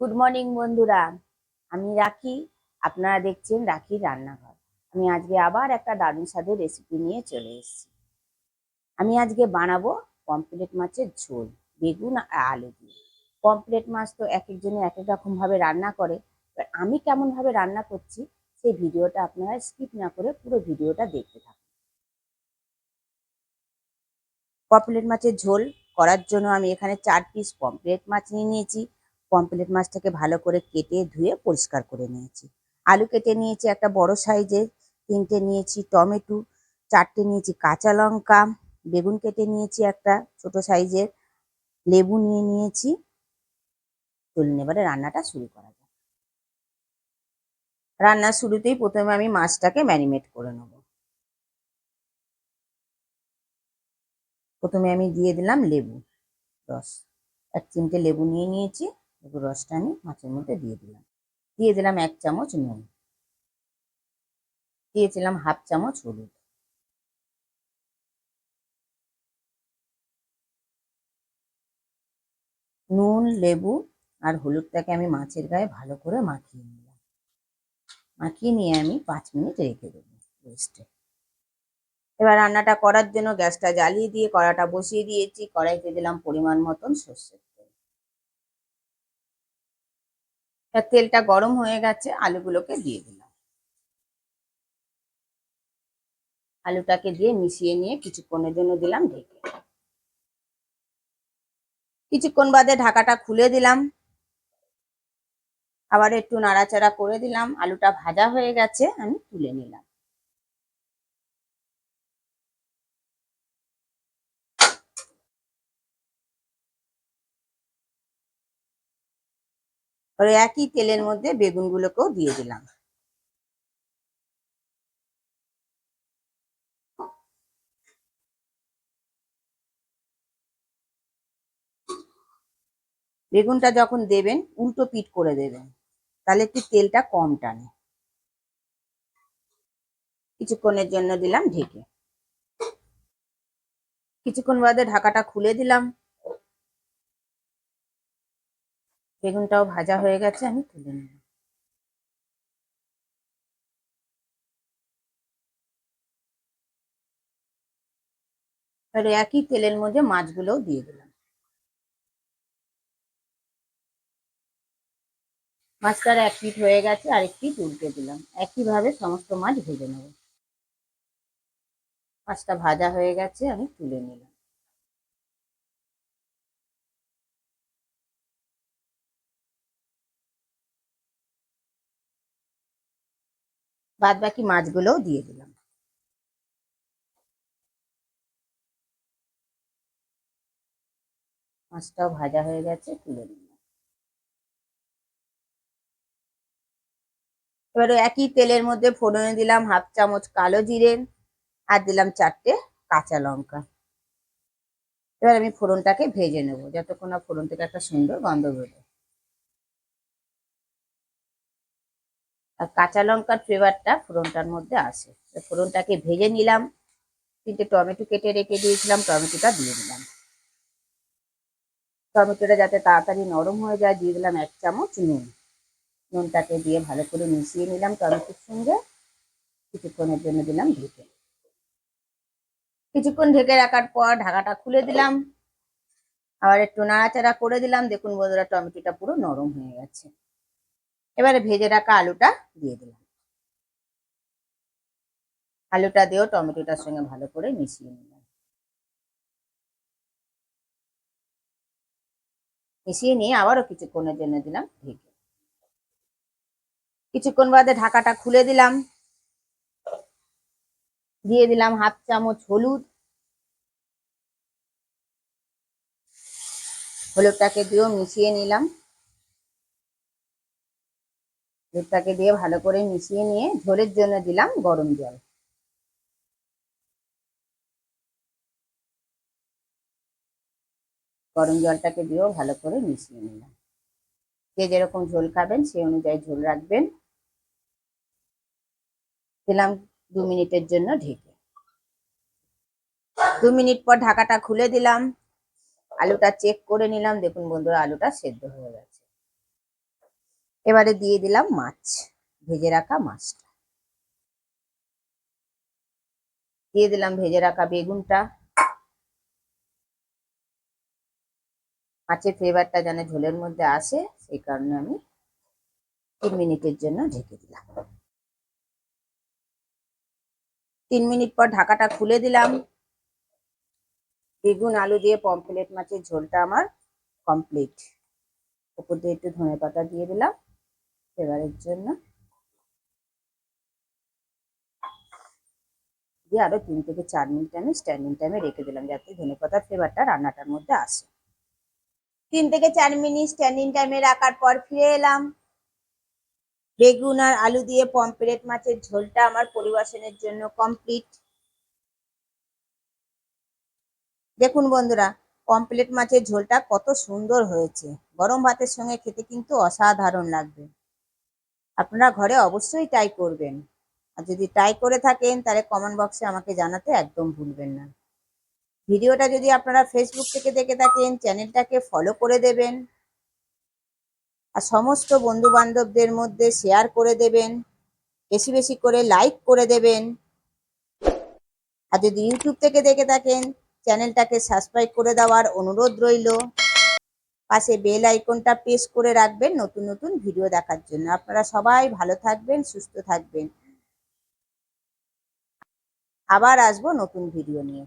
Good morning বন্ধুরা। আমি রাখি। আপনারা দেখছেন রাখির রান্নাঘর। আমি আজকে আবার একটা দারুণ স্বাদের রেসিপি নিয়ে চলে এসেছি। আমি আজকে বানাবো পমপ্লেট মাছের ঝোল, বেগুন আর আলু দিয়ে। পমপ্লেট মাছ তো এক একজনে এক এক রকম ভাবে রান্না করে। এবার আমি কেমন ভাবে রান্না করছি, সেই ভিডিওটা আপনারা স্কিপ না করে পুরো ভিডিওটা দেখতে থাকুন। পমপ্লেট মাছের ঝোল করার জন্য আমি এখানে চার পিস পমপ্লেট মাছ নিয়ে নিয়েছি। পমপ্লেট মাছটাকে ভালো করে কেটে ধুয়ে পরিষ্কার করে নিয়েছি। আলু কেটে নিয়েছি একটা বড় সাইজের তিনটে নিয়েছি টমেটো, চারটে নিয়েছি কাঁচা লঙ্কা, বেগুন কেটে নিয়েছি একটা ছোট সাইজের, লেবু নিয়ে নিয়েছি। চলুন এবারে রান্নাটা শুরু করা যাক। রান্নার শুরুতেই প্রথমে আমি মাছটাকে ম্যারিনেট করে নেব। প্রথমে আমি দিয়ে দিলাম লেবু রস। এক চিমটে লেবু নিয়ে নিয়েছি। লেবুর রসটা আমি মাছের মধ্যে দিয়ে দিলাম। দিয়ে দিলাম এক চামচ নুন। দিয়েছিলাম হাফ চামচ হলুদ। নুন, লেবু আর হলুদটাকে আমি মাছের গায়ে ভালো করে মাখিয়ে নিলাম। মাখিয়ে নিয়ে আমি পাঁচ মিনিট রেখে দেবো রেস্টে। এবার রান্নাটা করার জন্য গ্যাসটা জ্বালিয়ে দিয়ে কড়াটা বসিয়ে দিয়েছি। কড়াইতে দিলাম পরিমাণ মতন সর্ষের তেল এবার তেলটা গরম হয়ে গেছে, আলুগুলোকে দিয়ে দিলাম। আলুটাকে দিয়ে মিশিয়ে নিয়ে কিছুক্ষণের জন্য দিলাম ঢেকে। কিছুক্ষণ বাদে ঢাকাটা খুলে দিলাম। আবার একটু নাড়াচাড়া করে দিলাম। আলুটা ভাজা হয়ে গেছে, আমি তুলে নিলাম। আর একই তেলের মধ্যে বেগুনগুলোকেও দিয়ে দিলাম। বেগুনটা যখন দেবেন, উল্টো পিট করে দেবেন, তাহলে একটু তেলটা কম টানে। কিছুক্ষণের জন্য দিলাম ঢেকে। কিছুক্ষণ বাদে ঢাকাটা খুলে দিলাম। বেগুনটাও ভাজা হয়ে গেছে, আমি তুলে নিলাম একই তেলের মধ্যে মাছগুলোও দিয়ে দিলাম। মাছটার এক পিঠ হয়ে গেছে, আর এক পিঠ উল্টে দিলাম। একইভাবে সমস্ত মাছ ভেজে নেব। মাছটা ভাজা হয়ে গেছে, আমি তুলে নিলাম। বাদ বাকি মাছগুলোও দিয়ে দিলাম। মাছটাও ভাজা হয়ে গেছে, তুলে নিলাম। এবারে একই তেলের মধ্যে ফোড়নে দিলাম হাফ চামচ কালো জিরে আর দিলাম চারটে কাঁচা লঙ্কা। এবার আমি ফোড়নটাকে ভেজে নেব, যতক্ষণ না ফোড়ন থেকে একটা সুন্দর গন্ধ বেরোয়। আর কাঁচা লঙ্কার ফ্লেভারটা ফোড়নটার মধ্যে আসে। ফোড়নটাকে ভেজে নিলাম। তিনটে টমেটো কেটে রেখে দিয়েছিলাম, টমেটোটা দিয়ে দিলাম। টমেটোটা যাতে তাড়াতাড়ি নরম হয়ে যায়, দিয়ে দিলাম এক চামচ নুন। নুনটাকে দিয়ে ভালো করে মিশিয়ে নিলাম টমেটোর সঙ্গে। কিছুক্ষণের জন্য দিলাম ঢেকে। কিছুক্ষণ ঢেকে রাখার পর ঢাকাটা খুলে দিলাম। আবার একটু নাড়াচাড়া করে দিলাম। দেখুন বন্ধুরা, টমেটোটা পুরো নরম হয়ে গেছে। এবারে ভেজে রাখা আলুটা দিয়ে দিলাম। আলুটা দিয়েও টমেটোটার সঙ্গে ভালো করে মিশিয়ে নিলাম। মিশিয়ে নিয়ে আবারও কিছুক্ষণের জন্য দিলাম ঢেকে। কিছুক্ষণ বাদে ঢাকাটা খুলে দিলাম। দিয়ে দিলাম হাফ চামচ হলুদ। হলুদটাকে দিয়েও মিশিয়ে নিলাম। হলুদটাকে দিয়ে ভালো করে মিশিয়ে নিয়ে ঝোলের জন্য দিলাম গরম জল। গরম জলটাকে দিয়েও ভালো করে মিশিয়ে নিলাম। যে যেরকম ঝোল খাবেন সেই অনুযায়ী ঝোল রাখবেন। দিলাম দু মিনিটের জন্য ঢেকে। দু মিনিট পর ঢাকাটা খুলে দিলাম। আলুটা চেক করে নিলাম। দেখুন বন্ধুরা, আলুটা সেদ্ধ হয়ে গেছে। এবারে দিয়ে দিলাম মাছ, ভেজে রাখা মাছটা। দিয়ে দিলাম ভেজে রাখা বেগুনটা। মাছের ফ্লেভারটা যেন ঝোলের মধ্যে আসে, সেই কারণে আমি তিন মিনিটের জন্য ঢেকে দিলাম। তিন মিনিট পর ঢাকাটা খুলে দিলাম। বেগুন, আলু দিয়ে পমফ্লেট মাছের ঝোলটা আমার কমপ্লিট। উপর দিয়ে একটু ধনে পাতা দিয়ে দিলাম। ফ্লেভারের জন্য। দিয়ে আরও তিন থেকে চার মিনিট আমি স্ট্যান্ডিং টাইমে রেখে দিলাম যাতে ধনে পাতার ফ্লেভারটা রান্নাটার মধ্যে আসে। তিন থেকে চার মিনিট স্ট্যান্ডিং টাইমে রাখার পর ফিরে এলাম। বেগুন আর আলু দিয়ে পমফ্রেট মাছের ঝোলটা আমার পরিবেশনের জন্য কমপ্লিট দেখুন বন্ধুরা, পমফ্রেট মাছের ঝোলটা কত সুন্দর হয়েছে। গরম ভাতের সঙ্গে খেতে কিন্তু অসাধারণ লাগবে। আপনারা ঘরে অবশ্যই ট্রাই করবেন। আর যদি ট্রাই করে থাকেন, তাহলে কমেন্ট বক্সে আমাকে জানাতে একদম ভুলবেন না। ভিডিওটা যদি আপনারা ফেসবুক থেকে দেখে থাকেন চ্যানেলটাকে ফলো করে দেবেন। আর সমস্ত বন্ধু বান্ধবদের মধ্যে শেয়ার করে দেবেন। বেশি বেশি করে লাইক করে দেবেন। আর যদি ইউটিউব থেকে দেখে থাকেন চ্যানেলটাকে সাবস্ক্রাইব করে দেওয়ার অনুরোধ রইল। পাশে বেল আইকনটা প্রেস করে রাখবেন নতুন নতুন ভিডিও দেখার জন্য। আপনারা সবাই ভালো থাকবেন, সুস্থ থাকবেন। আবার আসব নতুন ভিডিও নিয়ে।